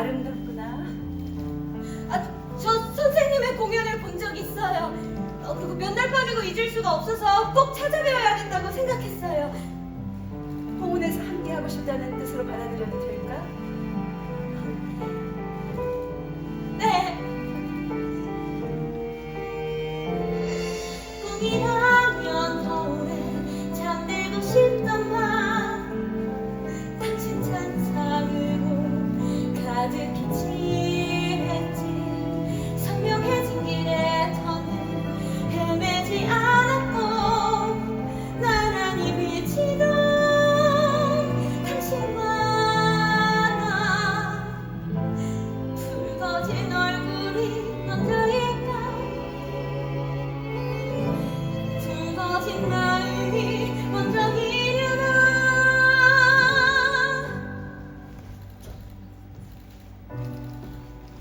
아름답구나 아, 저 선생님의 공연을 본 적 있어요. 어, 그리고 몇날 밤이고 잊을 수가 없어서 꼭 찾아뵈어야겠다고 생각했어요. 홍은에서 함께하고 싶다는 뜻으로 받아들여도 될까?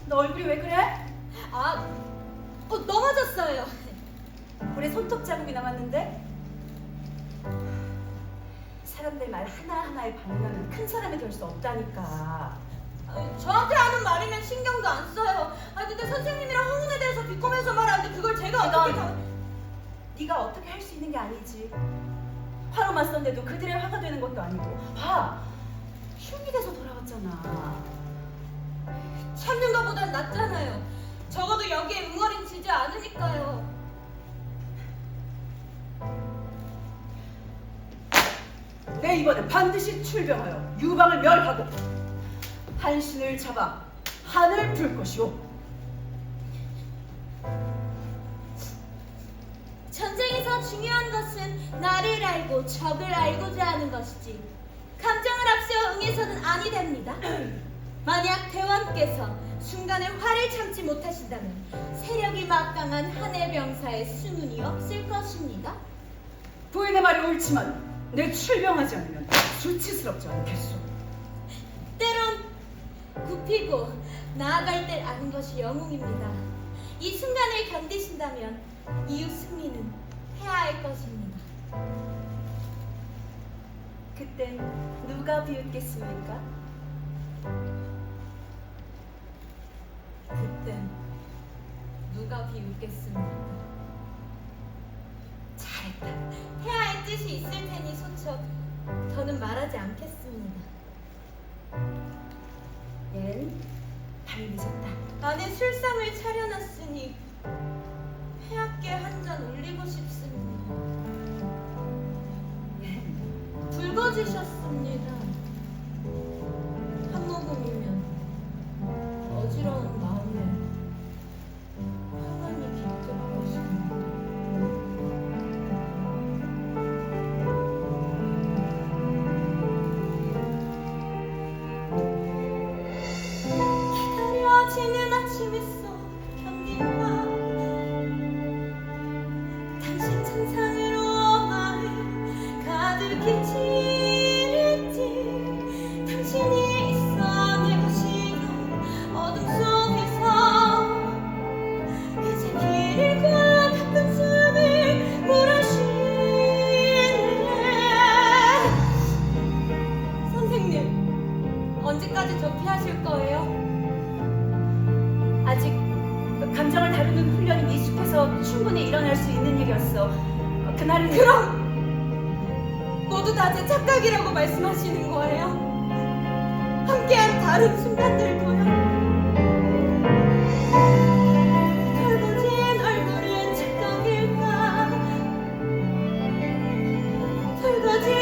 너 얼굴이 왜 그래? 아, 어, 넘어졌어요. 볼에 손톱 자국이 남았는데? 사람들 말 하나하나에 반응하면 큰 사람이 될 수 없다니까. 아, 저한테 하는 말이면 신경도 안 써요. 아 근데 선생님이랑 홍은에 대해서 비꼬면서 말하는데 그걸 제가 어떻게 다... 네가 어떻게 할 수 있는 게 아니지. 화로 맞섰는데도 그들의 화가 되는 것도 아니고. 봐! 흉이 돼서 돌아왔잖아. 참는 것보단 낫잖아요. 적어도 여기에 응어린 지지 않으니까요. 내 이번에 반드시 출병하여 유방을 멸하고 한신을 잡아 한을 풀 것이오 전쟁에서 중요한 것은 나를 알고 적을 알고자 하는 것이지 감정을 앞세워 응해서는 아니 됩니다. 만약 대왕께서 순간에 화를 참지 못하신다면 세력이 막강한 한해 병사의 수문이 없을 것입니다. 부인의 말이 옳지만 내 출병하지 않으면 수치스럽지 않겠소 때론 굽히고 나아갈 때 아는 것이 영웅입니다. 이 순간을 견디신다면 이후 승리는 해야 할 것입니다. 그땐 누가 비웃겠습니까? 그땐 누가 비웃겠습니까? 잘했다 해야 할 뜻이 있을 테니 소첩 더는 말하지 않겠습니다. 얜 밤이 늦었다 안에 술상을 차려놨으니 언제까지 저 피하실 거예요? 아직 감정을 다루는 훈련이 미숙해서 충분히 일어날 수 있는 일이었어. 그날은 그럼 모두 다 제 착각이라고 말씀하시는 거예요? 함께한 다른 순간들도요. 설거진